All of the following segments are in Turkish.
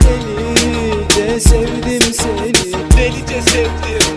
Delice sevdim seni. Delice sevdim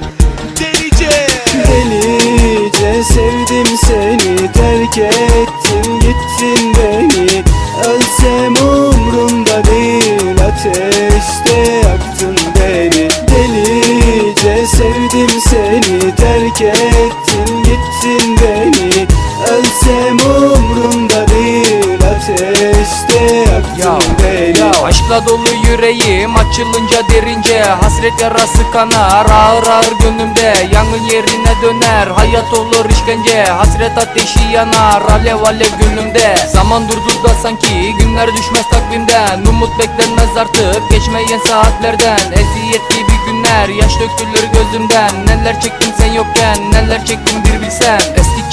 Delice Delice sevdim seni Terk ettin gittin beni Ölsem umrumda değil Ateşte yaktın beni Delice sevdim seni Terk ettin gittin beni. Ölsem umrumda değil Ateşte yaktın Ya, beni. ya. Aşkla dolu yüreğim açılınca derince Hasret yarası kanar. Ağır ağır gönlümde Yangın yerine döner. Hayat olur işkence Hasret ateşi yanar. Alev alev gönlümde Zaman durdu da sanki günler düşmez takvimden. Umut beklenmez artık geçmeyen saatlerden. Eziyet gibi günler yaş dökülür gözümden. Neler çektim sen yokken neler çektim bir bilsen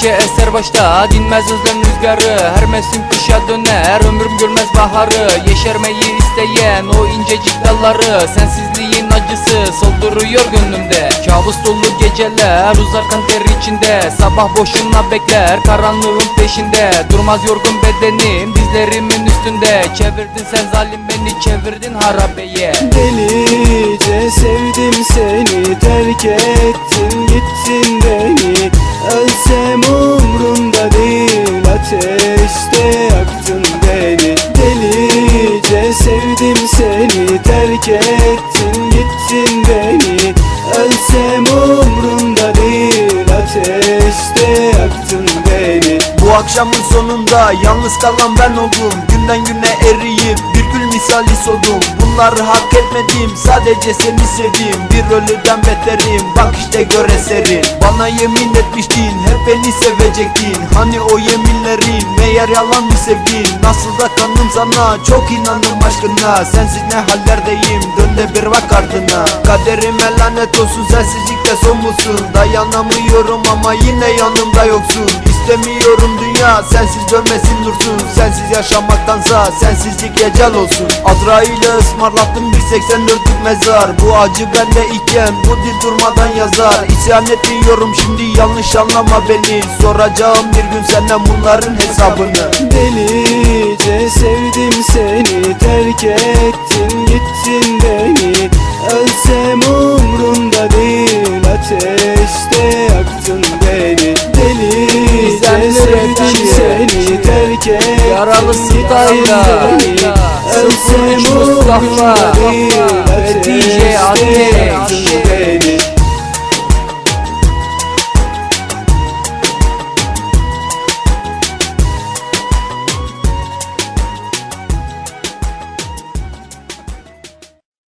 Eskikçe eser başta dinmez özlem rüzgarı. Her mevsim kışa döner ömrüm görmez baharı. Yeşermeyi isteyen o incecik dalları. Sensizliğin acısı solduruyor gönlümde. Kabus dolu geceler uzar kan ter içinde. Sabah boşuna bekler karanlığın peşinde. Durmaz yorgun bedenim dizlerimin üstünde. Çevirdin sen zalim beni çevirdin harabeye Delice sevdim seni terk ettin sevdim seni terk ettin gittin beni. Ölsem umrumda değil ateşte yaktın beni. Bu akşamın sonunda yalnız kalan ben oldum. Günden güne eriyip misali soldum Bunları hak etmedim sadece seni sevdim. Bir ölüden beterim bak işte gör eserin. Bana yemin etmiştin hep beni sevecektin. Hani o yeminlerin meğer yalan mı sevdin Nasıl da kandım sana çok inandım aşkına. Sensiz ne hallerdeyim dön de bir bak ardına. Kaderime lanet olsun sensizlikte son musun? Dayanamıyorum ama yine yanımda yoksun. İstemiyorum dünya sensiz dönmesin dursun Sensiz yaşamaktansa sensizlik ecel olsun Azrail'e ısmarlattım 184'lük mezar. Bu acı bende iken bu dil durmadan yazar. İsyan etmiyorum şimdi yanlış anlama beni. Soracağım bir gün senden bunların hesabını. Delice sevdim seni terk ettin gittin beni. Ölsem umrumda değil ateşte yaktın beni. Delice sevdim seni terk ettin Yaralı gittin Üç Mustafa. Ve DJ Ateş